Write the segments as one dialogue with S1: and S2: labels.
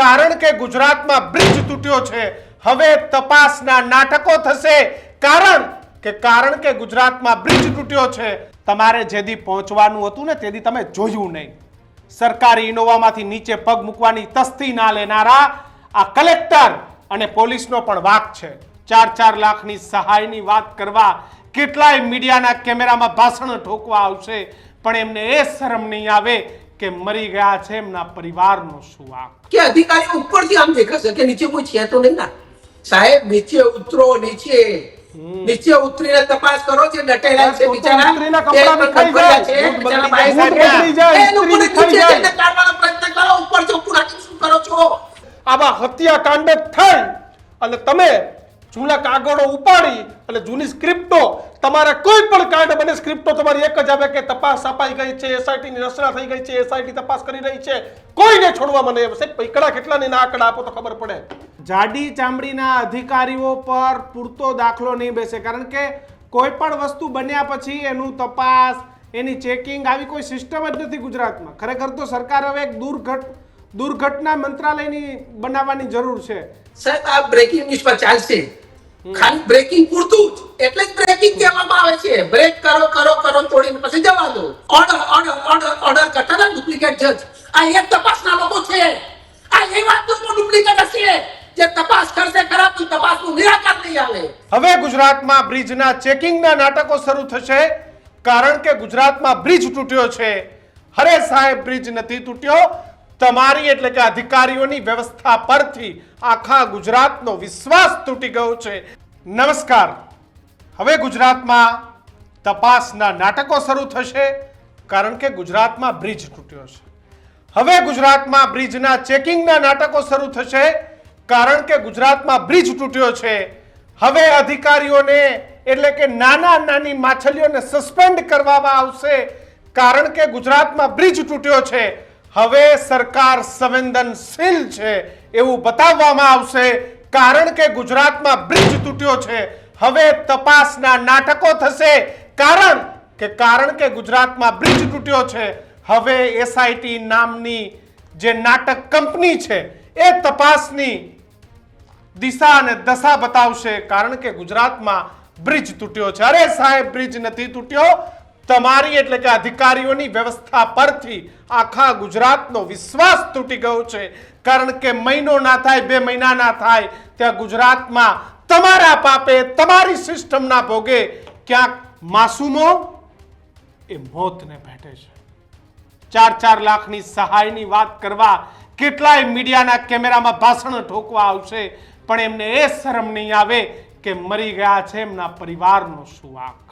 S1: કારણ કે ગુજરાતમાં બ્રિજ તૂટ્યો છે. હવે તપાસના નાટકો થશે. કારણ કે કારણ કે ગુજરાતમાં બ્રિજ તૂટ્યો છે. તમારે જેદી પહોંચવાનું હતું ને તેદી તમે જોયું નહીં. સરકારી ઇનોવામાંથી નીચે પગ મૂકવાની તસ્તી ના લેનારા આ કલેક્ટર અને પોલીસનો પણ વાક છે. ચાર ચાર લાખની સહાયની વાત કરવા કેટલાય મીડિયાના કેમેરામાં ભાષણ ઠોકવા આવશે. પણ એમને એ શરમ નહીં આવે કે મરી ગયા છે એમના પરિવારનો શું વાક?
S2: કે અધિકારી ઉપરથી આમ દેખાશે કે નીચે કોઈ છે તો નહીં ના. સાહેબ નીચે ઉતરો નીચે. નીચે ઉતરીને તપાસ કરો છે ડટેલા છે બિચારા.
S1: કપડાં.
S2: છે, બિચારા
S1: બગડી
S2: સાહેબ. એ લોકોને નીચે જઈને કાઢવાનો પ્રયત્ન કરો ઉપર ચોખ્ખું રાખીને શું કરો છો.
S1: આવા હત્યાકાંડ થાય અને તમે જૂના કાગળો ઉપાડી અને જૂની સ્ક્રિપ્ટો તમારા કોઈ પણ કાંડ બને સ્ક્રિપ્ટો તમારી એક જ આવે કે તપાસ અપાઈ ગઈ છે એસઆઈટી ની રચના થઈ ગઈ છે એસઆઈટી તપાસ કરી રહી છે. કોઈને છોડવા મને સાહેબ પૈકડા કેટલા ને ના આંકડા આપો તો ખબર પડે. જાડી ચામડીના અધિકારીઓ પર પૂરતો દાખલો નહીં બેસે કારણ કે કોઈ પણ વસ્તુ બન્યા પછી એનું તપાસ એની ચેકિંગ આવી કોઈ સિસ્ટમ જ નથી ગુજરાતમાં. ખરેખર તો સરકાર હવે એક દુર્ઘટ દુર્ઘટના મંત્રાલયની બનાવવાની જરૂર છે.
S2: સાહેબ આ બ્રેકિંગ ન્યૂઝ પર ચાલશે. ખાલી બ્રેકિંગ પૂરતું જ. એટલે જ બ્રેકિંગ કહેવામાં આવે છે. બ્રેક કરો કરો કરો તોડીને પછી જવા દો. ઓર્ડર ઓર્ડર ઓર્ડર ઓર્ડર કરતા ડુપ્લિકેટ જજ આ એક તપાસના લોકો છે. આ એ વાતનું ડુપ્લિકેટ હશે. જે તપાસ કરશે ખરાબ તો તપાસનું નિરાકાર નહીં આવે.
S1: હવે ગુજરાતમાં બ્રિજના ચેકિંગના નાટકો શરૂ થશે કારણ કે ગુજરાતમાં બ્રિજ તૂટ્યો છે. હરે સાહેબ બ્રિજ નથી તૂટ્યો. તમારી એટલે કે અધિકારીઓની વ્યવસ્થા પરથી આખા ગુજરાતનો વિશ્વાસ તૂટી ગયો છે. નમસ્કાર. હવે ગુજરાતમાં તપાસના નાટકો શરૂ થશે, કારણ કે ગુજરાતમાં બ્રિજ તૂટ્યો છે. હવે ગુજરાતમાં બ્રિજના ચેકિંગના નાટકો શરૂ થશે, કારણ કે ગુજરાતમાં બ્રિજ તૂટ્યો છે. હવે અધિકારીઓને એટલે કે નાના નાની માછલીઓને સસ્પેન્ડ કરવામાં આવશે, કારણ કે ગુજરાતમાં બ્રિજ તૂટ્યો છે. હવે સરકાર સંવેદનશીલ છે એવું બતાવવામાં આવશે, કારણ કે ગુજરાતમાં બ્રિજ તૂટ્યો છે. હવે તપાસના નાટકો થશે, કારણ કે કારણ કે ગુજરાતમાં બ્રિજ તૂટ્યો છે. હવે એસઆઈટી નામની જે નાટક કંપની છે, એ તપાસની દિશા અને દશા બતાવશે, કારણ કે ગુજરાતમાં બ્રિજ તૂટ્યો છે. અરે સાહેબ, બ્રિજ નથી તૂટ્યો. તમારી એટલે કે અધિકારીઓની વ્યવસ્થા પરથી આખા ગુજરાતનો વિશ્વાસ તૂટી ગયો છે. કારણ કે મહિનો ના થાય, બે મહિના ના થાય, ત્યાં ગુજરાતમાં તમારા પાપે, તમારી સિસ્ટમના ભોગે ક્યાંક માસૂમો એ મોતને ભેટે છે. ચાર ચાર લાખની સહાયની વાત કરવા કેટલાય મીડિયાના કેમેરામાં ભાષણ ઠોકવા આવશે, પણ એમને એ શરમ નહીં આવે કે મરી ગયા છે એમના પરિવારનો શું વાક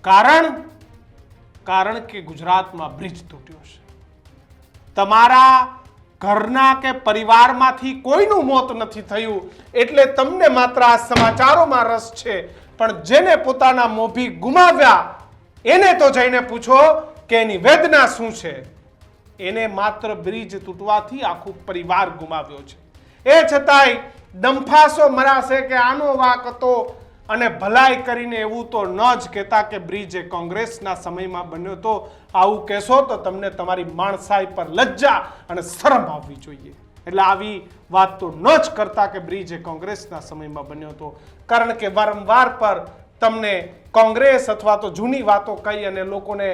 S1: કારણ? કારણ કે ગુજરાતમાં બ્રિજ તૂટ્યો છે. તમારા ઘરના કે પરિવારમાંથી કોઈનું મોત નથી થયું, એટલે તમને માત્ર આ સમાચારોમાં રસ છે. પણ જેને પોતાના મોભી ગુમાવ્યા, એને તો જઈને પૂછો કે એની વેદના શું છે? એને માત્ર બ્રિજ તૂટવાથી આખું પરિવાર ગુમાવ્યો છે. એ છતાંય દંફાસો મરાશે કે આનો વાક હતો અને ભલાઈ કરીને એવું તો ન જ કહેતા કે બ્રિજ એ કોંગ્રેસના સમયમાં બન્યો તો આવું કહેશો તો તમને તમારી માણસાઈ પર લજ્જા અને શરમ આવવી જોઈએ. એટલે આવી વાત તો ન જ કરતા કે બ્રિજ એ કોંગ્રેસના સમયમાં બન્યો હતો કારણ કે વારંવાર પર તમને કોંગ્રેસ અથવા તો જૂની વાતો કહી અને લોકોને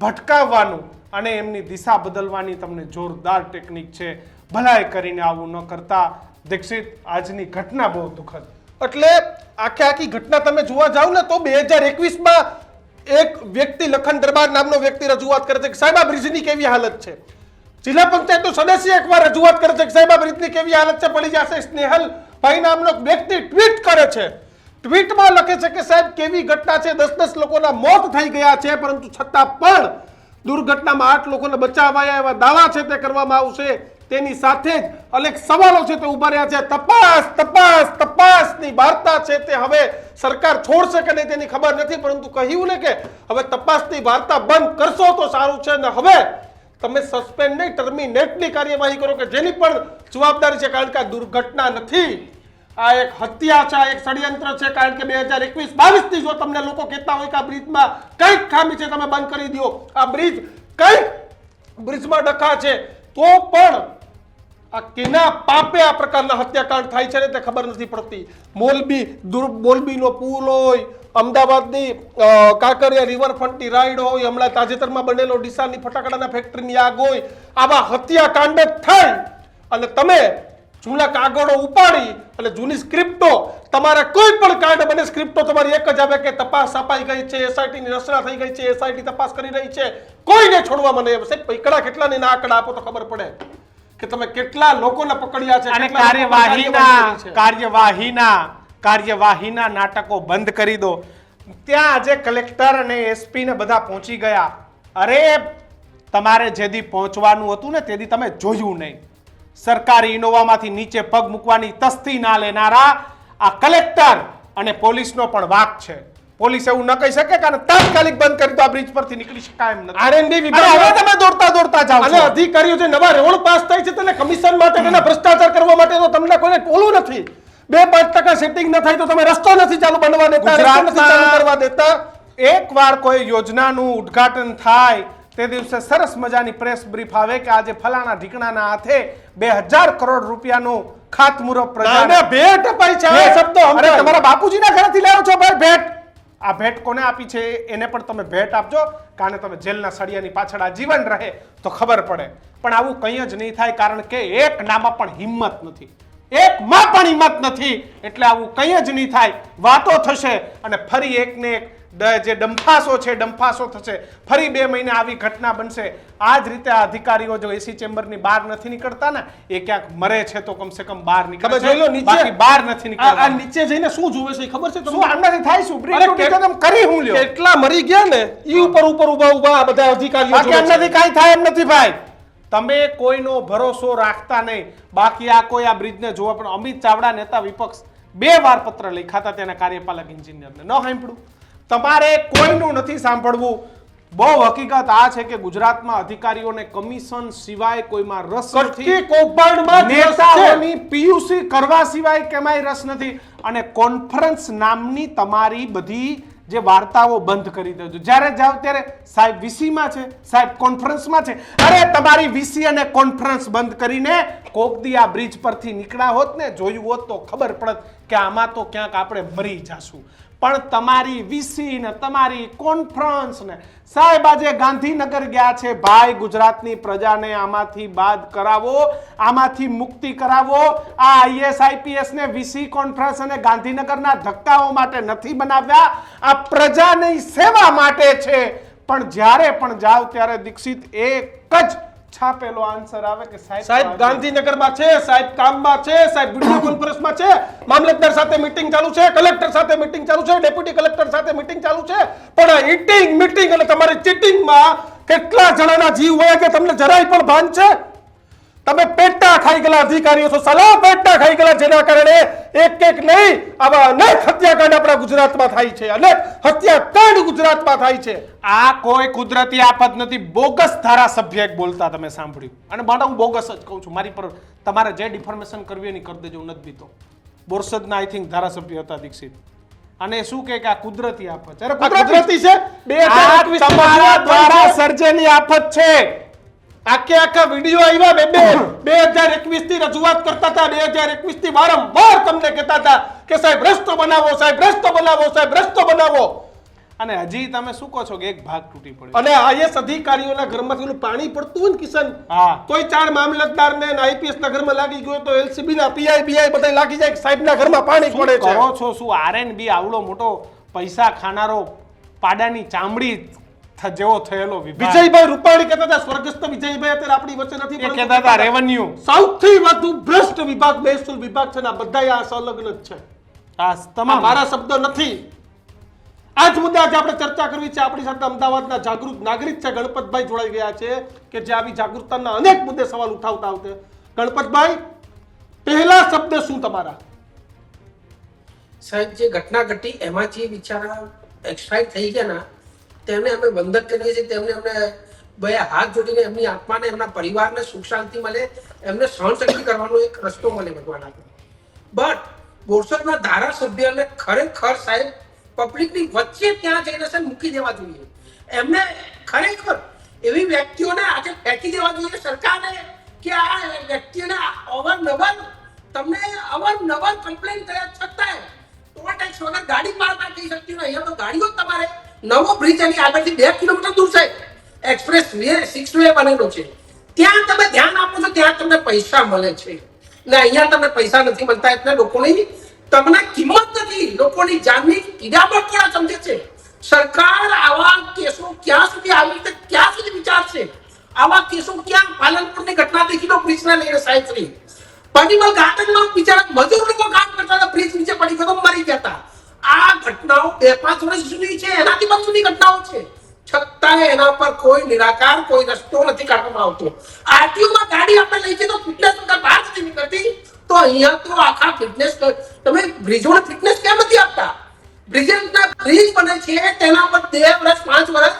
S1: ભટકાવવાનું અને એમની દિશા બદલવાની તમને જોરદાર ટેકનિક છે. ભલાઈ કરીને આવું ન કરતા. દીક્ષિત, આજની ઘટના બહુ દુઃખદ. એટલે આખે આખી ઘટના તમે જોવા જાવ ને તો બે હજાર એકવીસમાં એક વ્યક્તિ લખન દરબાર નામનો વ્યક્તિ રજૂઆત કરે છે કે સાહેબ બ્રિજની કેવી હાલત છે? જિલ્લા પંચાયતનો સદસ્ય એકવાર રજૂઆત કરે છે કે સાહેબ બ્રિજની કેવી હાલત છે? પડી જશે. સ્નેહલ ભાઈ નામનો વ્યક્તિ ટ્વીટ કરે છે. ટ્વીટમાં લખે છે કે સાહેબ, કેવી ઘટના છે? દસ દસ લોકોના મોત થઈ ગયા છે, પરંતુ છતાં પણ દુર્ઘટનામાં આઠ લોકોને બચાવાયા એવા દાવા છે તે કરવામાં આવશે. તેની સાથે જ અનેક સવાલો છે તે ઊભા રહ્યા છે. તપાસ તપાસ, તપાસની વાર્તા છે તે હવે સરકાર છોડશે કે નહીં તેની ખબર નથી, પરંતુ કહ્યું ને કે હવે તપાસની વાર્તા બંધ કરશો તો સારું છે ને હવે તમે સસ્પેન્ડ નહીં, ટર્મિનેટની કાર્યવાહી કરો કે જેની પણ જવાબદારી છે, કારણ કે આ દુર્ઘટના નથી. આ એક હત્યા છે એક ષડયંત્ર છે, કારણ કે બે હજાર એકવીસ બાવીસથી જો તમને લોકો કહેતા હોય કે આ બ્રિજમાં કંઈક ખામી છે, તમે બંધ કરી દો. આ બ્રિજ કંઈક બ્રિજમાં ડખા છે, તો પણ
S3: આ કેના પાપે આ પ્રકારના હત્યાકાંડ થાય છે ને તે ખબર નથી પડતી. મોલબી મોલબીનો પુલ હોય, અમદાવાદની કાંકરિયા રિવરફ્રન્ટની રાઈડ હોય, હમણાં તાજેતરમાં બનેલો ડીસાની ફટાકડાના ફેક્ટરીની આગ હોય, આવા હત્યાકાંડ જ થાય. અને તમે જૂના કાગળો ઉપાડી અને જૂની સ્ક્રિપ્ટો, તમારા કોઈ પણ કાંડ બને, સ્ક્રિપ્ટો તમારી એક જ આવે કે તપાસ અપાઈ ગઈ છે એસઆઈટી ની રચના થઈ ગઈ છે, એસઆઈટી તપાસ કરી રહી છે, કોઈને છોડવામાં નહીં આવે પૈકડા કેટલાની ના આંકડા આપો તો ખબર પડે. કે તમે કેટલા લોકોને પકડ્યા છે
S1: અને કાર્યવાહીના. કાર્યવાહીના કાર્યવાહીના નાટકો બંધ કરી દો. ત્યાં આજે કલેક્ટર અને એસપી ને બધા પહોંચી ગયા. અરે તમારે જેદી પહોંચવાનું હતું ને તેદી તમે જોયું નહીં. સરકારી ઇનોવામાંથી નીચે પગ મૂકવાની તસ્તી ના લેનારા આ કલેક્ટર અને પોલીસનો પણ વાક છે. પોલીસ એવું ન કહી શકે કારણ તાત્કાલિક બંધ કરી તો આ બ્રિજ પરથી નીકળી શકાય એમ નથી.
S3: R&D વિભાગ
S1: હવે તમે દોડતા દોડતા જાઓ
S3: અને અધિકારીઓ જે નવા રોડ પાસ થાય છે તેને કમિશન માટે તેના ભ્રષ્ટાચાર કરવા માટે તો તમને કોઈને ટોલું નથી. બે પાંચ ટકા સેટિંગ ન થાય તો તમે રસ્તો નથી ચાલુ બનવા દેતા રસ્તો નથી ચાલુ કરવા દેતા.
S1: એકવાર કોઈ યોજનાનું ઉદ્ઘાટન થાય તે દિવસે સરસ મજાની પ્રેસ બ્રીફ આવે કે આજે ફલાણા ઢીકણાના હાથે બે હજાર કરોડ રૂપિયાનું ખાતમુહૂર્ત પ્રજાને
S3: ભેટ અપાઈ છે. શબ્દો
S1: અરે તમારા બાપુજીના ઘરેથી લાવો છો ભાઈ ભેટ. આ ભેટ કોને આપી છે એને પણ તમે ભેટ આપજો. કારણ તમે જેલના સળિયાની પાછળ આજીવન રહે તો ખબર પડે. પણ આવું કંઈ જ નહીં થાય કારણ કે એક નામાં પણ હિંમત નથી. એક માં પણ હિંમત નથી. એટલે આવું કંઈ જ નહીં થાય. વાતો થશે અને ફરી એકને એક જે ડંફાસો છે ડંફાસો થશે. ફરી બે મહિને આવી ઘટના બનશે. આ જ રીતે આ અધિકારીઓ જો એસી ચેમ્બરની બહાર નથી નીકળતા ને એ ક્યાંક મરે છે તો કમસે કમ બહાર નીકળે.
S3: જોઈ લો નીચે
S1: બહાર નથી
S3: આ
S1: નીકળતા
S3: નીચે જઈને શું જોવે છે ખબર છે
S1: શું આનાથી થાય શું? બ્રિજ તૂટી કરી હું લ્યો?
S3: કેટલા મરી ગયા ને ઈ ઉપર ઉપર ઊભા ઊભા આ બધા અધિકારીઓ
S1: બાકી આનાથી કાઈ થાય એમ નથી ભાઈ. તમે કોઈનો ભરોસો રાખતા નહીં. બાકી આ કોઈ આ બ્રિજને જોવા પણ અમિત ચાવડા નેતા વિપક્ષ બે વાર પત્ર લખાતા તેના કાર્યપાલક ઇન્જિનિયરને ન સાંભળ્યું? તમારે કોઈનું નથી સાંભળવું. બહુ હકીકત આ છે કે ગુજરાતમાં અધિકારીઓને કમિશન સિવાય કોઈમાં રસ નથી. નેતાઓની પીયુસી કરવા સિવાય કેમાંય રસ નથી. અને કોન્ફરન્સ નામની તમારી બધી જે વાર્તાઓ બંધ કરી દેજો. જ્યારે જાવ ત્યારે સાહેબ વીસીમાં છે સાહેબ કોન્ફરન્સમાં છે. અરે તમારી વીસી અને કોન્ફરન્સ બંધ કરીને કોક દી આ બ્રિજ પરથી નીકળ્યા હોત ને જોયું હોત તો ખબર પડત કે આમાં તો ક્યાંક આપણે મરી જાશું. પણ તમારી વીસી ને તમારી કોન્ફરન્સ ને સાહેબ, આજે ગાંધીનગર ગયા છે. ભાઈ, ગુજરાતની પ્રજાને આમાંથી બાદ કરાવો, આમાંથી મુક્તિ કરાવો. આ આઈએસ, આઈપીએસ ને વીસી કોન્ફરન્સ અને ગાંધીનગરના ધક્કાઓ માટે નથી બનાવ્યા. આ પ્રજાની સેવા માટે છે. પણ જ્યારે પણ જાવ ત્યારે દીક્ષિત એક જ છાપેલો આન્સર આવે કે સાહેબ
S3: સાહેબ ગાંધીનગરમાં છે સાહેબ કામમાં છે સાહેબ વિડિયો કોન્ફરન્સમાં છે મામલતદાર સાથે મીટિંગ ચાલુ છે કલેક્ટર સાથે મીટિંગ ચાલુ છે ડેપ્યુટી કલેક્ટર સાથે મીટિંગ ચાલુ છે પણ આ ઈટિંગ મીટિંગ અને તમારી ચીટિંગમાં કેટલા જણાના જીવ હોય કે તમને જરાય પણ ભાન છે? તમે પેટા ખાઈ ગયેલા અધિકારીઓ છો સલાહ પેટા ખાઈ ગયેલા જેના કારણે એક એક નહીં આવા અનેક હત્યાકાંડ આપણા ગુજરાતમાં થાય છે અનેક હત્યાકાંડ ગુજરાતમાં થાય છે.
S1: આ કોઈ કુદરતી આફત નથી બોગસ ધારાસભ્ય એક બોલતા તમે સાંભળ્યું. અને માટે હું બોગસ જ કહું છું મારી પર તમારે જે ડિફોર્મેશન કરવી એની કરી દેજો નથી બીતો બોરસદના આઈ થિંક ધારાસભ્ય હતા દીક્ષિત. અને શું કે આ કુદરતી આફત? છે
S3: કુદરતી છે? બે
S1: તમારા દ્વારા સર્જેલી આફત છે.
S3: આખે આખા વીડિયો આવ્યા બે બે બે હજાર એકવીસથી રજૂઆત કરતા હતા બે હજાર એકવીસથી વારંવાર તમને કહેતા હતા કે સાહેબ રસ્તો બનાવો સાહેબ રસ્તો બનાવો સાહેબ રસ્તો બનાવો.
S1: અને હજી તમે શું કહો છો કે એક ભાગ તૂટી પડ્યો?
S3: અને આઈએસ અધિકારીઓના ઘરમાંથી પાણી પડતું હોય ને કિશન
S1: હા.
S3: કોઈ ચાર મામલતદાર ને આઈપીએસ ના ઘરમાં લાગી ગયો તો એલસીબી ના પીઆઈ બીઆઈ બધા લાગી જાય સાહેબ ના ઘરમાં પાણી પડે છે.
S1: કરો છો શું આરએનબી આવડો મોટો પૈસા ખાનારો પાડાની ચામડી જેવો થયેલો વિભાગ.
S3: વિજયભાઈ રૂપાણી કહેતા હતા સ્વર્ગસ્થ વિજયભાઈ અત્યારે આપણી વચ્ચે નથી
S1: એ કહેતા હતા રેવન્યુ
S3: સૌથી વધુ ભ્રષ્ટ વિભાગ મહેસૂલ વિભાગ છે ને આ બધા આ સંલગ્ન જ છે.
S1: આ તમામ.
S3: મારા શબ્દો નથી. આ જ મુદ્દે આજે આપણે ચર્ચા કરવી છે આપણી સાથે અમદાવાદના જાગૃત નાગરિક છે ગણપતભાઈ જોડાઈ ગયા છે કે જે આવી જાગૃતતાના અનેક મુદ્દે સવાલ ઉઠાવતા આવતે. ગણપતભાઈ પહેલા શબ્દ શું તમારા?
S2: સાહેબ જે ઘટના ઘટી એમાં જે બિચારા એક્સપાયર થઈ ગયા ના તેમને અમે બંધક કરીએ છીએ, તેમને અમને બે હાથ જોડીને એમની આત્માને, એમના પરિવારને સુખ શાંતિ મળે, એમને સહનશક્તિ કરવાનો એક રસ્તો મળે ભગવાન આપે બટ બોરસદના ધારાસભ્યને ખરેખર સાહેબ પબ્લિકની વચ્ચે ત્યાં જઈને સાહેબ મૂકી દેવા જોઈએ. એમને ખરેખર એવી વ્યક્તિઓને આજે ફેંકી દેવા જોઈએ સરકારને કે આ વ્યક્તિને અવારનવાર તમને અવારનવાર કમ્પ્લેન કર્યા છતાંય ટોલ ટેક્સ વગર ગાડી ના થઈ શકતી હોય, અહીંયા તો ગાડીઓ તમારે નવો બ્રિજ એની આગળથી બે કિલોમીટર દૂર છે. એક્સપ્રેસ વે સિક્સ વે બનેલો છે. ત્યાં તમે ધ્યાન આપો છો, ત્યાં તમને પૈસા મળે છે. ને અહીંયા તમને પૈસા નથી મળતા, એટલે લોકોની તમને કિંમત નથી. લોકોની જાનની પણ થોડા સમજે છે? સરકાર આવા કેસો ક્યાં સુધી આવી રીતે ક્યાં સુધી વિચારશે? આવા કેસો ક્યાં? પાલનપુરની ઘટના દેખી લો બ્રિજના લઈને સાહેબ શ્રી. પડીમલ ગાર્ડનમાં બિચારા મજૂર લોકો કામ કરતા હતા બ્રિજ નીચે પડી ગયો મરી ગયા હતા આ ઘટનાઓ બે પાંચ વર્ષ જૂની છે, એનાથી પણ જૂની ઘટનાઓ છે. છતાંય એના પર કોઈ નિરાકાર, કોઈ રસ્તો નથી કાઢવામાં આવતો. RTO માં ગાડી આપણે લઈ જઈએ તો ફિટનેસ વગર બહાર નથી નીકળતી. તો અહીંયા તો આખા ફિટનેસ તમે બ્રિજોને ફિટનેસ કેમ નથી આપતા? બ્રિજના બ્રિજ બને છે, તેના પર બે વર્ષ, પાંચ વર્ષ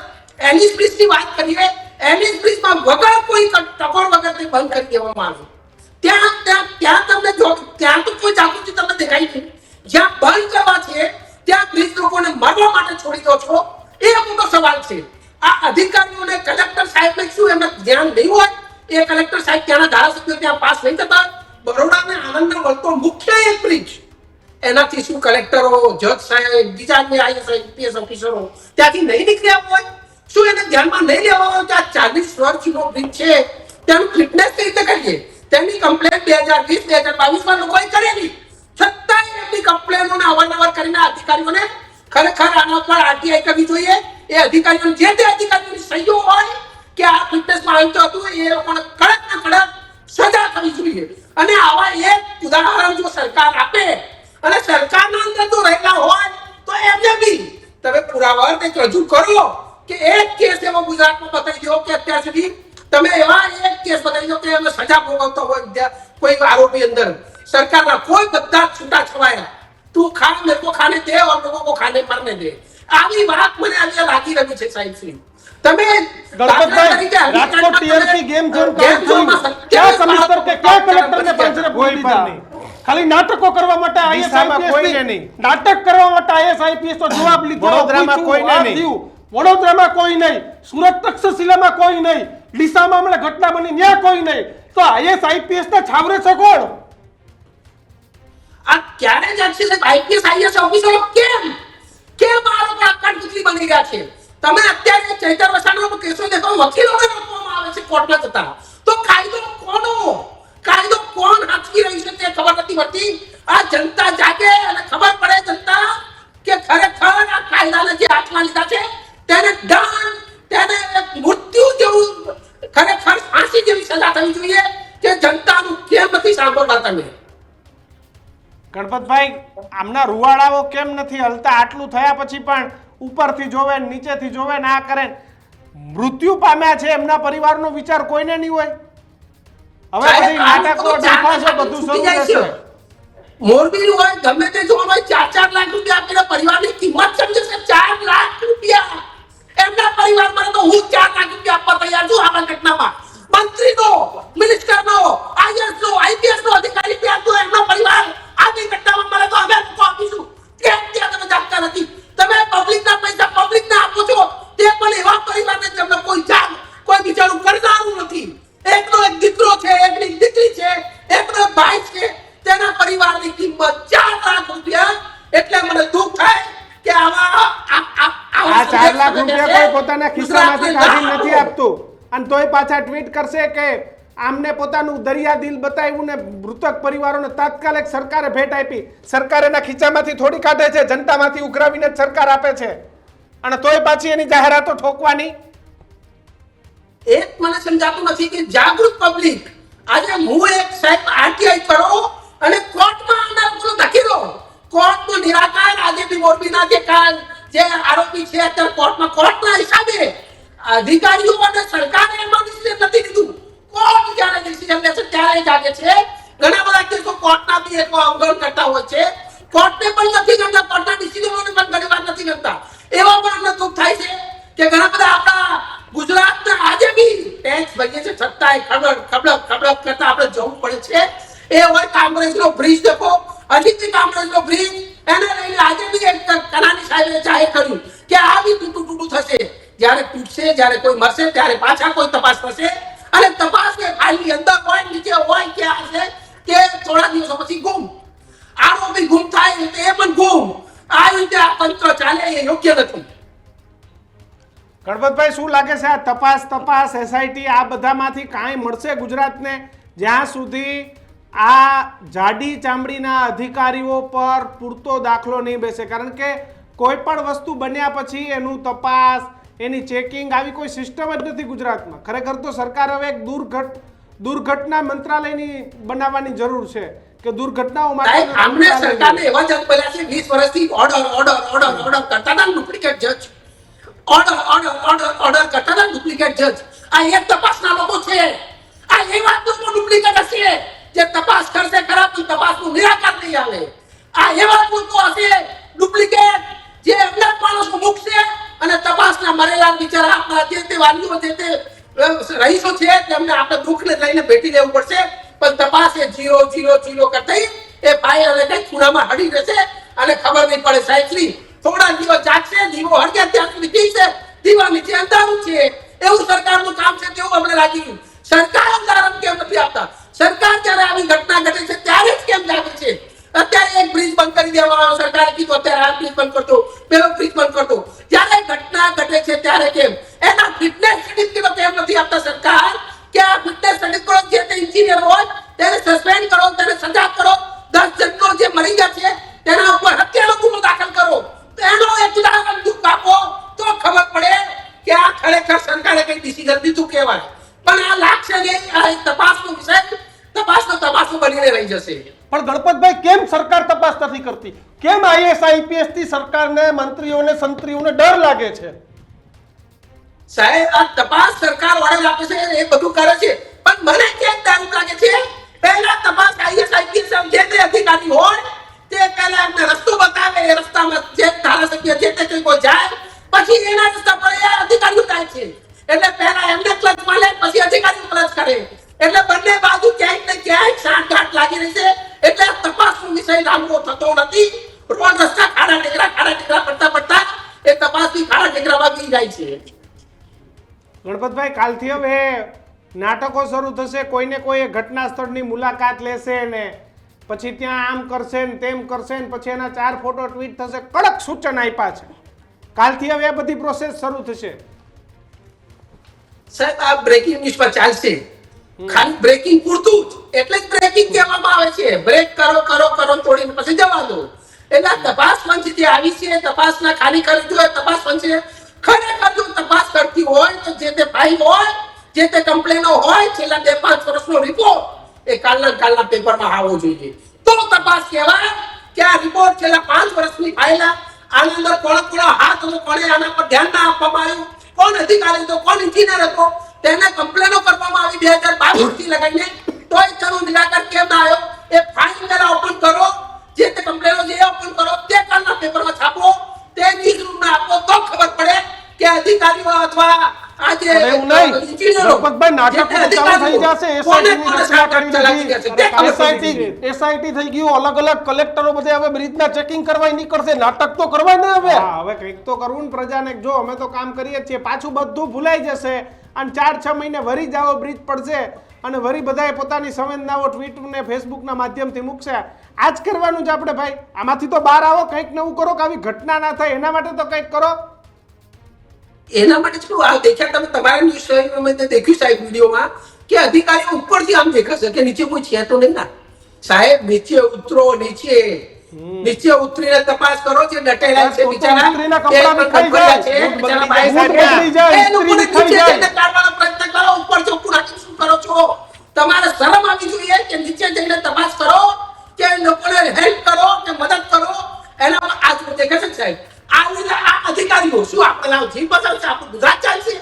S2: એલિસ બ્રિજની વાત કરીએ એલિસ બ્રિજમાં વગર કોઈ ટકોર વગર તે બંધ કરી દેવામાં આવ્યું ત્યાં ત્યાં ત્યાં તમને જો, ત્યાં તો કોઈ જાગૃતિ તમને દેખાય નહીં. જ્યાં બંધ કરવા છે, ત્યાં બ્રિજ લોકોને મરવા માટે છોડી દો છો. એ મોટો સવાલ છે. આ અધિકારીઓને કલેક્ટર સાહેબને શું એમને ધ્યાન નહીં હોય? એ કલેક્ટર સાહેબ ત્યાંના ધારાસભ્યો ત્યાં પાસ નહીં થતા? બરોડાને આનંદ વળતો મુખ્ય એક બ્રિજ એનાથી શું કલેક્ટરો, જજ સાહેબ, બીજા જે આઈએસ આઈપીએસ ઓફિસરો ત્યાંથી નહીં નીકળ્યા હોય? શું એને ધ્યાનમાં નહીં લેવા હોય કે આ ચાલીસ વર્ષનો બ્રિજ છે? તેનું ફિટનેસ કઈ રીતે કરીએ? તેની કમ્પ્લેન બે હજાર વીસ, બે હજાર બાવીસમાં લોકોએ કરેલી. છતાંય એમની કમ્પ્લેનોને અવારનવાર કરીને અધિકારીઓને ખરેખર આના પર આરટીઆઈ કરવી જોઈએ. એ અધિકારીઓ જે તે અધિકારીઓની સહીઓ હોય કે આ ફિટનેસમાં આવ્યું હતું એ લોકોને કડક ને કડક સજા થવી જોઈએ. અને આવા એક ઉદાહરણ જો સરકાર આપે અને સરકારના અંદર જો રહેલા હોય તો એમને બી તમે પુરાવા કંઈક રજૂ કરો કે એક કેસ એવો ગુજરાતમાં બતાવી દો કે અત્યાર સુધી તમે એવા એક કેસ બતાવી દો કે એમને સજા ભોગવતો હોય કોઈ આરોપી અંદર. સરકારના કોઈ બધા જ છૂટા છવાયા તું ખા મેરે को खाने दे और लोगों को खाने मरने दे આવી વાત મને આજે લાગી રહી છે સાહેબ શ્રી તમે દાખલા
S1: ગણપતભાઈ
S2: તરીકે
S1: Rajkot TRP game zone
S2: game ઝોનમાં
S1: કાઉન્સિલ ક્યાં
S2: સત્યાવીસ
S1: કમિશનર કે ક્યાં કલેક્ટરને પાંજરે
S3: કોઈ
S1: પૂરી
S3: પણ
S1: દીધા
S3: નહીં.
S1: ખાલી નાટકો કરવા માટે આઈએસ
S3: દિશામાં કોઈને
S1: આઈપીએસ
S3: નહીં.
S1: નાટક કરવા માટે આઈએસ આઈપીએસ તો જવાબ લીધો
S3: વડોદરામાં
S1: પૂછ્યું,
S3: કોઈને
S1: આ
S3: નહીં.
S1: થયું. વડોદરામાં કોઈ નહીં સુરત તક્ષશિલામાં કોઈ નહીં ડીસામાં હમણાં ઘટના બની ત્યાં કોઈ નહીં તો આઈએસ આઈપીએસ ને છાવરે છે કોણ
S2: આ ક્યારે જશે સાહેબ? આઈપીએસ આઈએસ ઓફિસરો કેમ? કેમ આ લોકો આકાર કુતરી બની ગયા છે? તમે અત્યારે ચૈતર વસાવાનો કેસો દેખો, વકીલોને રાખવામાં આવે છે કોર્ટમાં જતા. તો કાયદો કોનો? કાયદો કોણ હાથવી રહ્યું છે તે ખબર નથી પડતી. આ જનતા જાગે અને ખબર પડે જનતા કે ખરેખર આ કાયદાને જે હાથમાં લીધા છે, તેને દંડ તેને મૃત્યુ જેવું ખરેખર ફાંસી જેવી સજા થવી જોઈએ કે જનતાનું કેમ નથી સાંભળતા તમે?
S1: ગણપતભાઈ આમના રૂવાડાઓ કેમ નથી હલતા? આટલું થયા પછી પણ ઉપરથી જોવે નીચેથી જોવે ને આ કરે મૃત્યુ પામ્યા છે એમના પરિવારનો વિચાર કોઈને નહીં હોય? હવે પછી નાટકો
S2: ચાર
S1: બધું શરૂ થશે
S2: મોરબી હોય ગમે તે જોવાનું હોય ચાર ચાર લાખ રૂપિયા આપીને પરિવારની કિંમત સમજે છે? ચાર લાખ રૂપિયા. એમના પરિવારમાં તો હું ચાર લાખ રૂપિયા આપવા તૈયાર છું આ ઘટનામાં. મંત્રીનો મિનિસ્ટરનો
S1: પોતાના ખિસ્સામાંથી કાઢી નથી આપતું. અને તોય પાછા ટ્વીટ કરશે કે આમને પોતાનું દરિયા દિલ બતાવ્યું ને મૃતક પરિવારોને તાત્કાલિક સરકારે ભેટ આપી. સરકાર એના ખીચામાંથી થોડી કાઢે છે જનતામાંથી ઉઘરાવીને જ સરકાર આપે છે. અને તોય પાછી એની જાહેરાતો ઠોકવાની.
S2: એક મને સમજાતું નથી કે જાગૃત પબ્લિક આજે હું એક સાહેબ આરટીઆઈ કરો અને કોર્ટમાં આના લોકો ધકેલો. કોર્ટનું નિરાકાર આજે બી મોરબીના જે કાન જે આરોપી છે અત્યારે કોર્ટમાં, કોર્ટના હિસાબે અધિકારીઓ અને સરકારે એમાં ડિસિઝન નથી લીધું. કોર્ટ જ્યારે ડિસિઝન લેશે ત્યારે જાગે છે. ઘણા બધા કેસો કોર્ટના બી એક અવગણ કરતા હોય છે. કોર્ટને પણ નથી ગણતા, કોર્ટના ડિસિઝનોને પણ ઘણી વાર નથી ગણતા. એવા પણ અમને દુઃખ થાય છે કે ઘણા બધા આપણા ગુજરાતના આજે બી ટેક્સ ભરીએ છે છતાંય ખબડ ખબડક ખબડક કરતા આપણે જવું પડે છે. એ હોય કામરેજનો બ્રિજ દેખો. હજી કામરેજનો બ્રિજ એને લઈને આજે બી એક કનાની સાહેબે જાહેર કર્યું કે આ બી તૂટું તૂટું થશે. જ્યારે તૂટશે, જ્યારે કોઈ મરશે, ત્યારે પાછા કોઈ તપાસ થશે. અને તપાસ કે ફાઇલની અંદર હોય, નીચે હોય કે આ છે કે થોડા દિવસો પછી ગુમ. આરોપી ગુમ થાય એટલે એ પણ ગુમ. આ રીતે આ તંત્ર ચાલે એ યોગ્ય નથી.
S1: ગણપતભાઈ શું લાગે છે આ તપાસ તપાસ એસઆઈટી આ બધામાંથી કાંઈ મળશે ગુજરાતને? જ્યાં સુધી આ જાડી ચામડીના અધિકારીઓ પર પૂરતો દાખલો નહીં બેસે. કારણ કે કોઈ પણ વસ્તુ બન્યા પછી એનું તપાસ એની ચેકિંગ આવી કોઈ સિસ્ટમ જ નથી ગુજરાતમાં. ખરેખર તો સરકાર હવે એક દુર્ઘટ દુર્ઘટના મંત્રાલયની બનાવવાની જરૂર છે કે દુર્ઘટનાઓ માટે
S2: આમને સરકારને એવા જજ પહેલા છે 20 વર્ષથી ઓર્ડર ઓર્ડર ઓર્ડર ઓર્ડર કરતા હતા ડુપ્લિકેટ જજ ઓર્ડર ઓર્ડર ઓર્ડર ઓર્ડર કરતા હતા ડુપ્લિકેટ જજ આ એક તપાસના લોકો છે. આ એવા જ ડુપ્લિકેટ હશે. જે તપાસ કરશે ખરા તપાસ તપાસનું નિરાકરણ નહીં આવે. આ એવા જ હશે, ડુપ્લિકેટ, જે એમના માણસો મૂકશે અને તપાસના મરેલા બિચારા આપણા જે તે વાલીઓ, જે તે રહીશો છે, તેમને આપણે દુઃખને લઈને ભેટી દેવું પડશે. પણ તપાસ એ જીરો જીરો જીરો કરતી એ ભાઈ અને કઈ ખૂણામાં હડી રહેશે. અને ખબર નહીં પડે સાહેબશ્રી થોડા જીવો જાગશે જીવો હળગે ત્યાં સુધી પીશે દીવા નીચે અંધારું છે. એવું સરકારનું કામ છે તેવું અમને લાગી સરકાર ઉદાહરણ કેમ નથી આપતા? સરકાર જ્યારે આવી ઘટના ઘટે છે ત્યારે જ કેમ જાગે છે? અત્યારે એક બ્રિજ બંધ કરી દેવાનો સરકારે કીધું અત્યારે આ બ્રિજ બંધ કરતો પેલો બ્રિજ બંધ કરતો જ્યારે ઘટના ઘટે છે ત્યારે કેમ? એના ફિટનેસ સર્ટિફિકેટો કેમ નથી આપતા સરકાર કે આ ફિટનેસ સર્ટિફિકેટો જે તે ઇન્જિનિયર હોય, તેને સસ્પેન્ડ કરો, તેને સજા કરો. દસ જણનો જે મરી ગયા છે, તેના ઉપર હત્યાનો ગુનો દાખલ કરો. એનો એક ઉદાહરણ આપો, તો ખબર પડે કે આ ખરેખર સરકારે કઈ ડિસિઝન લીધું કહેવાય. પણ આ લાગશે કે તપાસનો વિષય તપાસનો તપાસો બનીને રહી જશે.
S4: પણ ગણપતભાઈ કેમ સરકાર તપાસ નથી કરતી? કેમ આઈએસ આઈપીએસથી સરકારને મંત્રીઓને સંત્રીઓને ડર લાગે છે?
S2: સાહેબ આ તપાસ સરકાર ઓર્ડર આપે છે એ બધું કરે છે. પણ મને કેમ ડર લાગે છે? પહેલા તપાસ આઈએસ આઈપીએસ જે તે અધિકારી હોય તે પહેલા એમને રસ્તો બતાવે એ રસ્તામાં જે ધારાસભ્ય જે તે કોઈ જાય પછી એના રસ્તા પર એ અધિકારીઓ થાય છે. એટલે પહેલા એમને ક્લચ મળે, પછી અધિકારી ક્લચ કરે. એટલે બંને બાજુ ક્યાંક ને ક્યાંક સાંઠગાંઠ લાગી રહી છે. એટલે તપાસનો વિષય લાંબો થતો નથી. રોડ રસ્તા ખાડા ટેકરા ખાડા ટેકરા પડતા પડતા એ તપાસની ખાડા ટેકરામાં બી જાય છે.
S1: ગણપતભાઈ, કાલથી હવે નાટકો શરૂ થશે. કોઈને કોઈ ઘટના સ્થળની મુલાકાત લેશે ને પછી ત્યાં આમ કરશે ને તેમ કરશે ને પછી એના ચાર ફોટો ટ્વીટ થશે. કડક સૂચન આપ્યા છે. કાલથી હવે આ બધી પ્રોસેસ શરૂ થશે.
S2: સાહેબ આ બ્રેકિંગ ન્યૂઝ પર ચાલશે. ખાલી બ્રેકિંગ પૂરતું જ. એટલે જ બ્રેકિંગ કહેવામાં આવે છે. બ્રેક કરો કરો કરો તોડીને પછી જવા દો. એટલે તપાસ પંચ જે આવી છે તપાસના ખાલી કરી દો તપાસ પંચે ખરેખર જો તપાસ કરતી હોય તો જે તે ફાઇલ હોય જે તે કમ્પ્લેનો હોય છેલ્લા બે પાંચ વર્ષનો રિપોર્ટ એ કાલના કાલના પેપરમાં આવવો જોઈએ. તો તપાસ કહેવાય કે આ રિપોર્ટ છેલ્લા પાંચ વર્ષની ફાઇલ આની અંદર કોણ કોણ હાથ હતો કોણે આના પર ધ્યાન ના આપવામાં આવ્યું. કોણ અધિકારી હતો? કોણ ઇન્જિનિયર હતો? તેને કમ્પ્લેનો કરવામાં આવી બે હજાર બાવીસથી તો તોય તેનું નિરાકરણ કેમ ના આવ્યો? એ ફાઇન પહેલા ઓપન કરો. જે તે કમ્પ્લેનો જે ઓપન કરો. તે કાલના પેપરમાં છાપો. તે ન્યૂઝ રૂમને આપો તો ખબર પડે કે અધિકારીઓ અથવા
S4: અલગ અલગ કલેક્ટરો બધે હવે બ્રિજના ચેકિંગ કરવા નીકળશે. નાટક તો કરવા ને હવે.
S1: હવે કંઈક તો કરવું ને પ્રજાને. જો અમે તો કામ કરીએ જ છીએ. પાછું બધું ભૂલાઈ જશે. અને ચાર છ મહિને વરી જાઓ બ્રિજ પડશે. અને વરી બધાએ પોતાની સંવેદનાઓ ટ્વીટ ને ફેસબુકના માધ્યમથી મૂકશે. આ જ કરવાનું છે આપણે ભાઈ. આમાંથી તો બહાર આવો કંઈક નવું કરો કે આવી ઘટના ના થાય. એના માટે તો કંઈક કરો.
S2: એના માટે શું આ દેખ્યા તમે તમારા ન્યૂઝ ચેનલમાં દેખ્યું સાહેબ વિડીયોમાં કે અધિકારીઓ ઉપરથી આમ દેખાશે કે નીચે કોઈ છે તો નહીં ના. સાહેબ નીચે ઉતરો નીચે. નીચે ઉતરીને તપાસ કરો જે ડટેલા છે બિચારા. છે, બિચારા
S1: જાય,
S2: સાહેબ. એ લોકોને નીચે જઈને કાઢવાનો પ્રયત્ન કરો ઉપર ચોખ્ખું રાખીને શું કરો છો? તમારે શરમ આવી જોઈએ કે નીચે જઈને તપાસ કરો કે લોકોને હેલ્પ કરો કે મદદ કરો. એના આ જો દેખે સાહેબ. આ આ અધિકારીઓ શું આપણે લાવ જી બદલશે આપણું ગુજરાત ચાલશે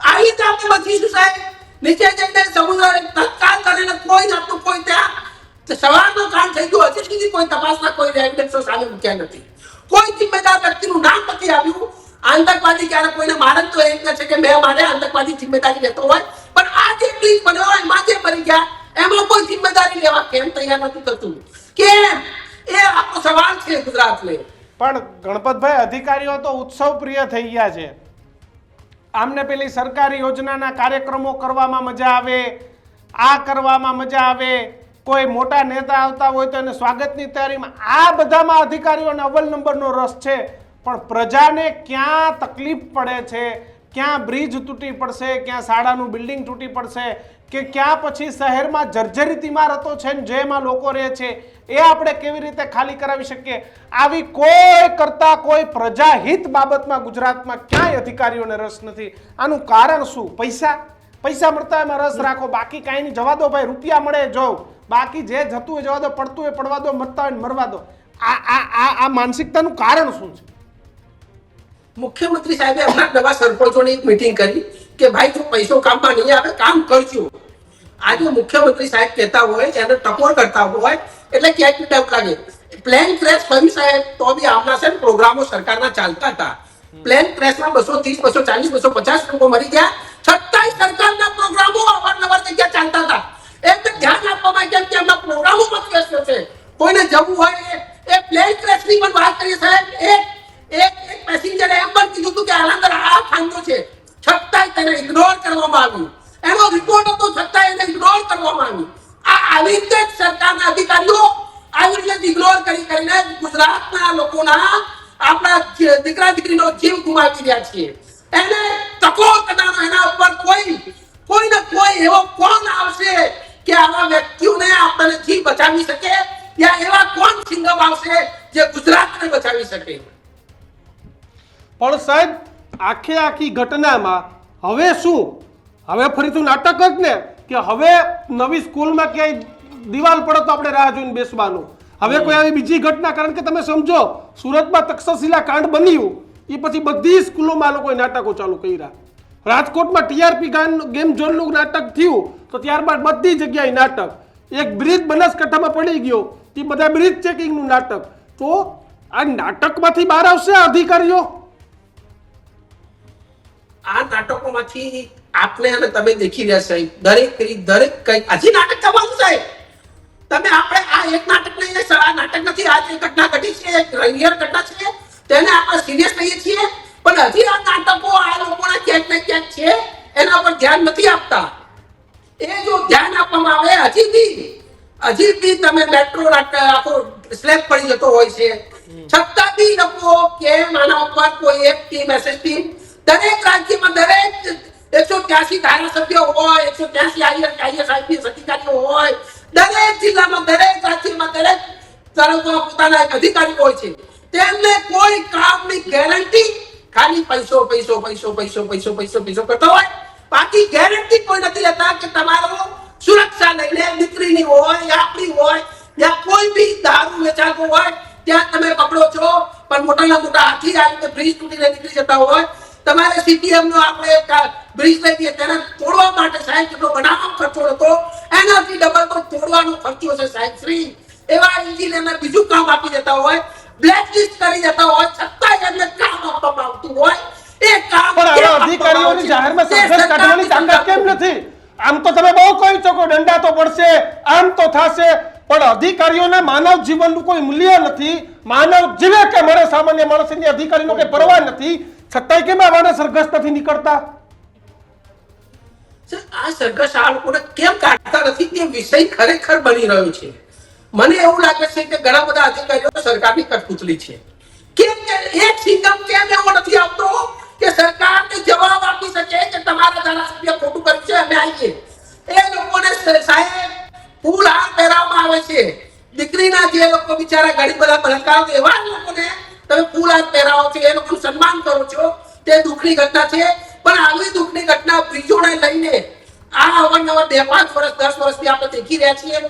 S2: આ રીતે આપણે બચીશું સાહેબ નીચે જઈને સમુદાય તત્કાલ કરીને કોઈ જાતનું કોઈ ત્યાં સવારનો કામ થઈ ગયો, હજી સુધી કોઈ તપાસના કોઈ એવિડન્સો સામે મૂક્યા નથી. કોઈ જિમ્મેદાર વ્યક્તિનું નામ નથી આવ્યું. આતંકવાદી ક્યારે કોઈને મારે તો એમ કહે છે કે મેં મારે આતંકવાદી જિમ્મેદારી લેતો હોય. પણ આ જે પ્લીઝ બન્યો હોય એમાં જે બની ગયા, એમાં કોઈ જિમ્મેદારી લેવા કેમ તૈયાર નથી થતું? કેમ? એ આપણો સવાલ છે ગુજરાતને.
S1: પણ ગણપતભાઈ અધિકારીઓ તો ઉત્સવ પ્રિય થઈ ગયા છે. આમને પેલી સરકારી યોજનાના કાર્યક્રમો કરવામાં મજા આવે, આ કરવામાં મજા આવે, કોઈ મોટા નેતા આવતા હોય તો એને સ્વાગતની તૈયારીમાં આ બધામાં અધિકારીઓને અવ્વલ નંબરનો રસ છે. પણ પ્રજાને ક્યાં તકલીફ પડે છે? ક્યાં બ્રિજ તૂટી પડશે, ક્યાં શાળાનું બિલ્ડિંગ તૂટી પડશે, કે ક્યાં પછી શહેરમાં જર્જરિત ઇમારતો છે ને જેમાં લોકો રહે છે, એ આપણે કેવી રીતે ખાલી કરાવી શકીએ? આવી કોઈ કરતા કોઈ પ્રજાહિત બાબતમાં ગુજરાતમાં ક્યાંય અધિકારીઓને રસ નથી. આનું કારણ શું? પૈસા? પૈસા મળતા એમાં રસ રાખો. બાકી કાંઈ નહીં. જવા દો ભાઈ, રૂપિયા મળે જો. બાકી જે જતું હોય જવા દો, પડતું હોય પડવા દો, મરતા હોય મરવા દો. આ આ આ માનસિકતાનું કારણ શું છે?
S2: મુખ્યમંત્રી સાહેબે હમણાં નવા સરપંચોની એક મિટિંગ કરી કે ભાઈ, જો પૈસો કામમાં નહીં આવે, કામ કરજો. આજે મુખ્યમંત્રી સાહેબ કહેતા હોય એને ટકોર કરતા હોય, એટલે ક્યાંક ડર લાગે. પ્લેન ક્રેશ થયું સાહેબ, તો બી આમના છે પ્રોગ્રામો સરકારના ચાલતા હતા. પ્લેન ક્રેશમાં બસો ત્રીસ, બસો ચાલીસ, બસો પચાસ લોકો મરી ગયા. છતાંય સરકારના પ્રોગ્રામો અવારનવાર જગ્યા ચાલતા હતા. એમને ધ્યાન આપવામાં કેમ કે એમના પણ વ્યસ્ત છે કોઈને જવું હોય એ પ્લેન ક્રેશની પણ વાત કરીએ સાહેબ. એક એક એક પેસેન્જરે એમ પણ કીધું હતું કે આના અંદર આ ખાંડો છે. છતાંય તેને ઇગ્નોર કરવામાં આવ્યું. એનો રિપોર્ટ હતો, છતાંય એને ઇગ્નોર કરવામાં આવ્યું. આ આવી રીતે જ સરકારના અધિકારીઓ આવી રીતે ઇગ્નોર કરી કરીને ગુજરાતના લોકોના આપણા દીકરા દીકરીનો જીવ ગુમાવી રહ્યા છીએ. એને તકો કદાનો એના ઉપર કોઈ કોઈ ને કોઈ એવો કોણ આવશે કે આવા વ્યક્તિઓને આપણને જીવ બચાવી શકે? યા એવા કોણ સિંગમ આવશે જે ગુજરાતને બચાવી શકે?
S4: પણ સાહેબ, આખે આખી ઘટનામાં હવે શું? હવે ફરીથી નાટક જ ને, કે હવે નવી સ્કૂલમાં ક્યાંય દિવાલ પડે તો આપણે રાહ જોઈને બેસવાનું. હવે કોઈ આવી બીજી ઘટના, કારણ કે તમે સમજો, સુરતમાં તક્ષશિલા કાંડ બન્યું. એ પછી બધી સ્કૂલોમાં લોકોએ નાટકો ચાલુ કર્યા. રાજકોટમાં ટીઆરપી ગેમ ઝોનનું નાટક થયું, તો ત્યારબાદ બધી જગ્યાએ નાટક. એક બ્રિજ બનાસકાંઠામાં પડી ગયો તે બધા બ્રિજ ચેકિંગનું નાટક. તો આ નાટકમાંથી બહાર આવશે અધિકારીઓ?
S2: આ નાટકોમાંથી આપણે અને તમે દેખી રહ્યા સાહેબ દરેક દરેક કઈ હજી નાટક થવાનું સાહેબ તમે આપણે આ એક નાટક લઈએ આ નાટક નથી, આ જે ઘટના ઘટી છે રિયલ ઘટના છે, તેને આપણે સિરિયસ લઈએ છીએ. પણ હજી આ નાટકો આ લોકોના ક્યાંક ને ક્યાંક છે, એના પર ધ્યાન નથી આપતા. એ જો ધ્યાન આપવામાં આવે, હજી બી હજી બી તમે મેટ્રો આખો સ્લેબ પડી જતો હોય છે. છતાં બી લોકો કેમ આના ઉપર કોઈ એક ટીમ એસએસ ટીમ દરેક રાજ્યમાં દરેક એકસો ત્યાસી ધારાસભ્યો હોય, એકસો ત્યાસી આઈએસ આઈએસ આઈપીએસ અધિકારીઓ હોય, દરેક જિલ્લામાં, દરેક રાજ્યમાં, દરેક તાલુકામાં પોતાના એક અધિકારી હોય છે. તેમને કોઈ કામની ગેરંટી ખાલી પૈસો પૈસો પૈસો પૈસો પૈસો પૈસો પૈસો કરતો હોય. બાકી ગેરંટી કોઈ નથી લેતા કે તમારો સુરક્ષા લઈને દીકરીની હોય, આપણી હોય યા કોઈ બી દારૂ વેચાતો હોય, ત્યાં તમે પકડો છો, પણ મોટાના મોટા હાથી આવીને ફ્રીજ તૂટીને નીકળી જતા હોય તમારે સીટીએમ નો આપણે બ્રિજ લઈ તેને તોડવા માટે સાહેબ જેટલો બનાવવાનો ખર્ચો હતો એનાથી ડબલ તો તોડવાનો ખર્ચો છે સાહેબ. શ્રી એવા એન્જિનિયરને બીજું કામ આપી દેતા હોય બ્લેકલિસ્ટ કરી દેતા હોય છતાંય એમને કામ આપવામાં આવતું હોય. એ કામ
S4: પણ અધિકારીઓની જાહેરમાં સંઘર્ષ કાઢવાની તાકાત કેમ નથી? આમ તો તમે બહુ કહી શકો દંડા તો પડશે આમ તો થશે. પણ અધિકારીઓને માનવ જીવનનું કોઈ મૂલ્ય નથી. માનવ જીવે કે મળે સામાન્ય માણસની અધિકારીનો કોઈ પરવા નથી. છતાંય કેમ આવાને સરઘસ નથી નીકળતા?
S2: આ સરઘસ આ લોકોને કેમ કાઢતા નથી? તે વિષય ખરેખર બની રહ્યો છે. મને એવું લાગે છે કે ઘણા બધા અધિકારીઓ સરકારની કઠપૂતળી છે. કેમ એક સિંગમ કેમ એવો નથી આવતો કે સરકારને જવાબ આપી શકે કે તમારા ધારાસભ્ય ખોટું કર્યું છે, અમે આવીએ. એ લોકોને સાહેબ ફૂલ હાર પહેરાવવામાં આવે છે. દીકરીના જે લોકો બિચારા ઘણી બધા બળાત્કાર એવા લોકોને તમે પૂરા હાર પહેરાવો છો એ લોકોનું સન્માન કરો છો. તે દુઃખની ઘટના છે. પણ આવી દુઃખની ઘટના બીજોને લઈને આ અવારનવાર બે પાંચ વર્ષ, દસ વર્ષથી આપણે દેખી રહ્યા છીએ.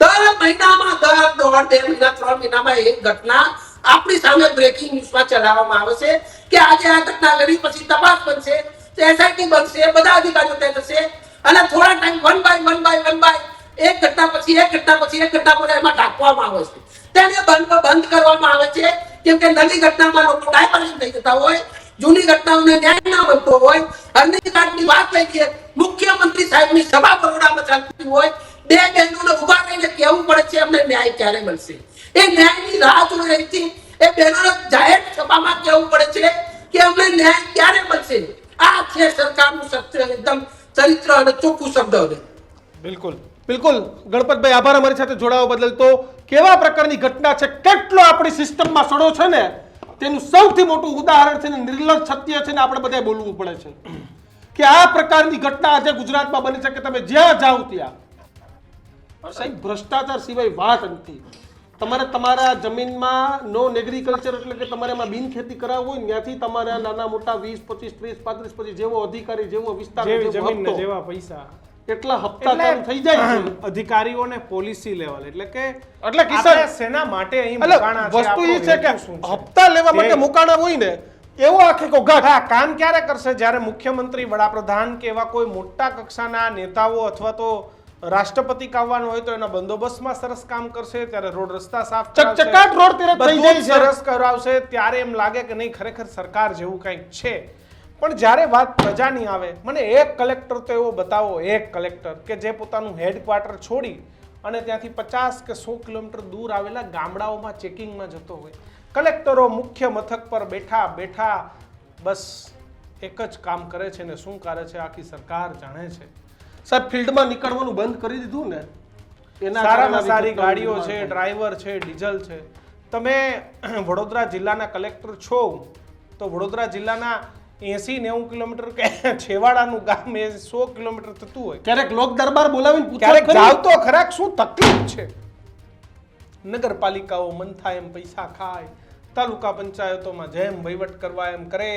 S2: દર મહિનામાં, દર દોઢ, બે મહિના, ત્રણ મહિનામાં એક ઘટના આપણી સામે બ્રેકિંગ ન્યૂઝમાં ચલાવવામાં છે કે આજે આ ઘટના ઘડી પછી તપાસ બનશે એસઆઈટી બનશે, બધા અધિકારીઓ ત્યાં જશે. અને થોડા time one by one by one by એક ઘટના પછી, એક ઘટના પછી, એક ઘટના પર એમાં ઢાંકવામાં આવે છે. તેને બંધ બંધ કરવામાં આવે છે. કેમ કે નવી ઘટનામાં લોકો ડાયવર્ઝન થઈ જતા હોય, જૂની ઘટનાઓને ન્યાય ના મળતો હોય હરણીકાંડની વાત લઈએ મુખ્યમંત્રી સાહેબની સભા બરોડામાં ચાલતી હોય, બે બહેનોને ઊભા રહીને કહેવું પડે છે, અમને ન્યાય ક્યારે મળશે? એ ન્યાયની રાહ જોઈ રહી છે એ બહેનોને જાહેર સભામાં કહેવું પડે છે કે અમને ન્યાય ક્યારે મળશે? આ છે સરકારનું સત્ય એકદમ ચરિત્ર અને ચોખ્ખું શબ્દ
S5: બિલકુલ.
S3: બિલકુલ. ગણપતભાઈ આભાર અમારી સાથે જોડાવા બદલ. તો કેવા પ્રકારની ઘટના છે? કેટલો આપણી સિસ્ટમમાં સડો છે ને? તેનું સૌથી મોટું ઉદાહરણ છે ને નિર્લજ સત્ય છે ને આપણે બધાએ બોલવું પડે છે. કે આ પ્રકારની ઘટના આજે ગુજરાતમાં બની છે કે તમે જ્યાં જાઓ ત્યાં. સાહેબ. ભ્રષ્ટાચાર સિવાય વાત નથી. તમારે તમારા જમીનમાં નો એગ્રીકલ્ચર એટલે કે તમારે એમાં બિન ખેતી કરાવવું હોય ત્યાંથી તમારા નાના મોટા વીસ પચીસ ત્રીસ પાંત્રીસ પછી જેવો અધિકારી જેવો વિસ્તાર
S1: જેવા પૈસા.
S3: એટલા હપ્તા ચાલુ થઈ જાય છે
S1: અધિકારીઓને પોલિસી લેવલ એટલે કે
S3: એટલે કિસાન-
S1: સેના માટે અહીં મુકાણા છે,
S3: વસ્તુ એ છે કે? હપ્તા લેવા માટે. મુકાણા હોય ને એવો આખે ઘોઘાટ
S1: હા કામ ક્યારે કરશે જ્યારે મુખ્યમંત્રી વડાપ્રધાન કે એવા કોઈ મોટા કક્ષાના નેતાઓ અથવા તો રાષ્ટ્રપતિ કાવવાનો હોય તો એના બંદોબસ્તમાં સરસ કામ કરશે ત્યારે રોડ રસ્તા સાફ.
S3: ચકચકાટ રોડ તીરથ થઈ જાય
S1: સરસ કરાવશે ત્યારે એમ લાગે કે નહીં ખરેખર સરકાર જેવું કંઈક છે પણ જ્યારે વાત પ્રજાની આવે મને એક કલેક્ટર તો એવો બતાવો એક કલેક્ટર કે જે પોતાનું હેડક્વાર્ટર છોડી અને ત્યાંથી પચાસ કે સો કિલોમીટર દૂર આવેલા ગામડાઓમાં ચેકિંગમાં જતો હોય. કલેક્ટરો મુખ્ય મથક પર બેઠા બેઠા બસ એક જ કામ કરે છે ને શું કરે છે આખી સરકાર જાણે છે.
S3: સાહેબ ફિલ્ડમાં નીકળવાનું બંધ કરી દીધું ને? એના
S1: સારામાં સારી ગાડીઓ છે ડ્રાઈવર છે ડીઝલ છે. તમે વડોદરા જિલ્લાના કલેક્ટર છો તો વડોદરા જિલ્લાના એસી નેવું કિલોમીટર કે છેવાડાનું ગામ એ સો કિલોમીટર થતું હોય.
S3: ક્યારેક લોક દરબાર બોલાવીને
S1: ક્યારેક. જાવ તો ખરાક શું તકલીફ છે? નગરપાલિકાઓ મન થાય એમ પૈસા ખાય તાલુકા પંચાયતોમાં જેમ વહીવટ કરવા એમ કરે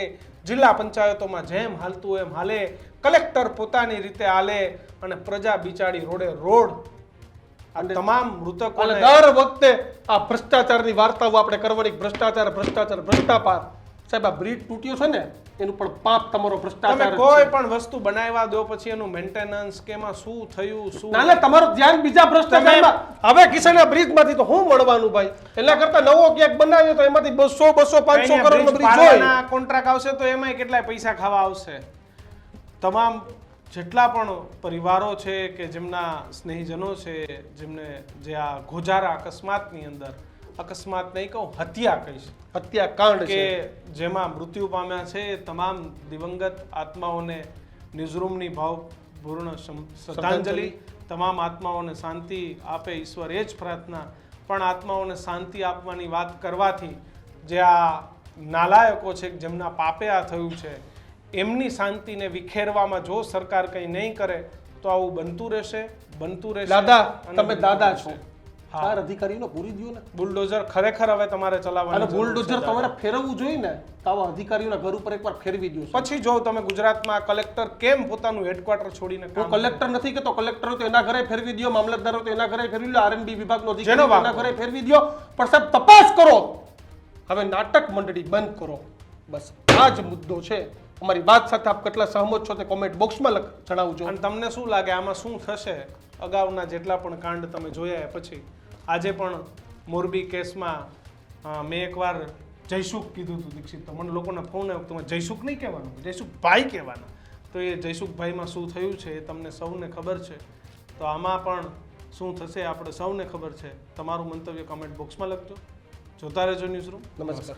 S1: જિલ્લા પંચાયતોમાં જેમ હાલતું એમ હાલે કલેક્ટર પોતાની રીતે હાલે અને પ્રજા બિચારી રોડે રોડ. આ તમામ મૃતકો
S3: દર વખતે આ ભ્રષ્ટાચારની વાર્તાઓ આપણે કરવાની ભ્રષ્ટાચાર ભ્રષ્ટાચાર ભ્રષ્ટાચાર સાહેબ આ બ્રિજ તૂટ્યો છે ને એનું પણ પાપ તમારો ભ્રષ્ટાચાર
S1: કોઈ પણ વસ્તુ બનાવ્યા દો પછી એનું મેન્ટેનન્સ કે એમાં શું થયું શું
S3: ના ના તમારું ધ્યાન બીજા ભ્રષ્ટાચારમાં હવે કિસાનના બ્રિજમાંથી તો હું મળવાનું ભાઈ? એના કરતા નવો ક્યાંક બનાવ્યો તો એમાંથી બસો બસો પાંચસો
S1: અહીંયા
S3: કરોડનો
S1: બ્રિજ
S3: હોય.
S1: કોન્ટ્રાક્ટ આવશે તો એમાંય કેટલાય પૈસા ખાવા આવશે? તમામ જેટલા પણ પરિવારો છે કે જેમના સ્નેહીજનો છે જેમને જે આ ગોજારા અકસ્માતની અંદર અકસ્માત નહીં કહું હત્યા કહીશ.
S3: હત્યાકાંડ
S1: કે જેમાં મૃત્યુ પામ્યા છે એ તમામ દિવંગત આત્માઓને નિઝરૂમની ભાવપૂર્ણ શ્રદ્ધાંજલિ તમામ આત્માઓને શાંતિ આપે ઈશ્વર એ જ પ્રાર્થના. પણ આત્માઓને શાંતિ આપવાની વાત કરવાથી જે આ નાલાયકો છે જેમના પાપે આ થયું છે એમની શાંતિને વિખેરવામાં જો સરકાર કંઈ નહીં કરે તો આવું બનતું રહેશે બનતું રહેશે
S3: દાદા તમે દાદા છો. ચાર અધિકારીનો પૂરી દ્યો ને.
S1: બુલડોઝર ખરેખર હવે તમારે
S3: અને બુલડોઝર તમારે ફેરવવું જોઈએ ને તો આવા અધિકારીઓના ઘર ઉપર એકવાર ફેરવી દો
S1: પછી જો તમે ગુજરાતમાં કલેક્ટર કેમ પોતાનું હેડક્વાર્ટર છોડીને
S3: હું કલેક્ટર નથી કે તો કલેક્ટર તો એના ઘરે ફેરવી દો મામલતદાર તો એના ઘરે ફેરવી લો આરએનબી વિભાગનો અધિકારી એના ઘરે ફેરવી દો પણ સાહેબ તપાસ કરો. હવે નાટક મંડળી બંધ કરો. બસ આ જ મુદ્દો છે. અમારી વાત સાથે આપ કેટલા સહમત છો તે કોમેન્ટ બોક્સમાં જણાવજો.
S1: અને તમને શું લાગે આમાં શું થશે? અગાઉના જેટલા પણ કાંડ તમે જોયા પછી. આજે પણ મોરબી કેસમાં મેં એકવાર જયસુખ કીધું હતું દીક્ષિત, તો મને લોકોના ફોન આવ્યો તમે જયસુખ નહીં કહેવાનું? જયસુખભાઈ કહેવાના? તો એ જયસુખભાઈમાં શું થયું છે એ તમને સૌને ખબર છે. તો આમાં પણ શું થશે આપણે સૌને ખબર છે. તમારું મંતવ્ય કમેન્ટ બોક્સમાં લખજો. જોતા રહેજો ન્યૂઝ રૂમ
S3: નમસ્કાર.